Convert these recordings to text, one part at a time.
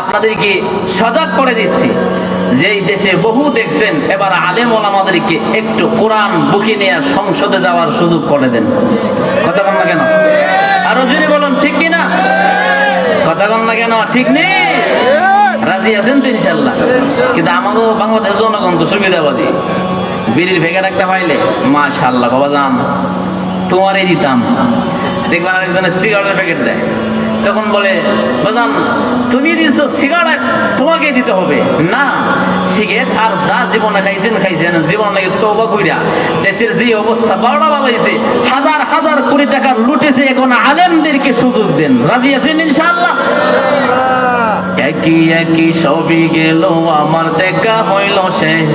আপনাদেরকে সজাগ করে দিচ্ছি যে দেশে বহু দেখছেন, এবার আলেম ওলামাদেরকে একটু কোরআন বুকে নিয়ে সংসদে যাওয়ার সুযোগ করে দেন। কথা বল না কেন? আরও জুড়ে বলুন, ঠিক কিনা? কথা বল না কেন? ঠিক নেই? রাজি আছেন তো ইনশাল্লাহ কিন্তু আমাদের বাংলাদেশ জনগণ তো সুবিধাবাদী। বিড়ির ভেগার একটা পাইলে মাশাল্লাহ বাবা যান তোমারই দিতাম। দেখবেন আরেকজনের সিগারেটের প্যাকেট দেয়। তখন বলে, বাজান, তুমি দিছো সিগারেট, তোমাকে দিতে হবে। না, সিগারেট আর যা জীবনে খাইছেন খাইছেন। জীবন লাগে তৌবা কইরা। দেশের যে অবস্থা বারোটা বাজাইছে, হাজার হাজার কোটি টাকা লুটেছে এখন আলেমদেরকে সুযোগ দেন। রাজি আছেন ইনশাআল্লাহ? একই একই, সবই গেল, আমার দেখা হইল শেষ।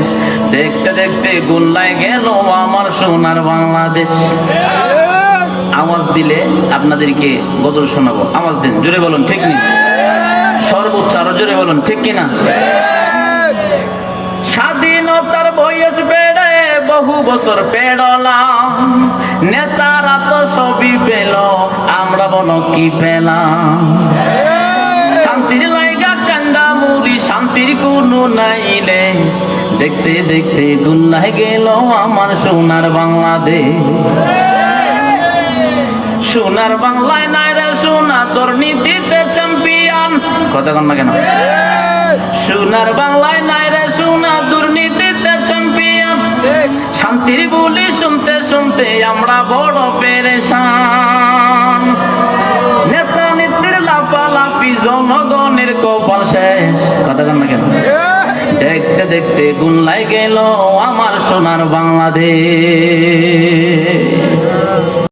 দেখতে দেখতে গুল্লাই গেল আমার সোনার বাংলাদেশ। আওয়াজ দিলে আপনাদেরকে গজল শোনাবো। আওয়াজ দিন, জোরে বলুন, ঠিক নেই সর্বোচ্চ আরও জোরে বলুন, ঠিক কিনা? স্বাধীনতার বয়স বেড়ে বহু বছর পেড়লাম নেতারা তো সবই পেল, আমরা বলো কি পেলাম। শান্তির লাইগা কান্দা মুড়ি, শান্তির কোনো নাইলে দেখতে দেখতে গুল্লাই গেল আমার সোনার বাংলাদেশ। সোনার বাংলায় নাই রে সোনা, দুর্নীতিতে চ্যাম্পিয়ন কথা কন না কেন? সোনার বাংলায় নাই রে সোনা, দুর্নীতিতে চ্যাম্পিয়ন শান্তির বলি শুনতে শুনতে আমরা বড় পেরেশান। নেতা নেত্রীর লাফালাফি জনগণের কপাল শেষ। কথা কন না কেন? দেখতে দেখতে গুনলাই গেল আমার সোনার বাংলাদেশ।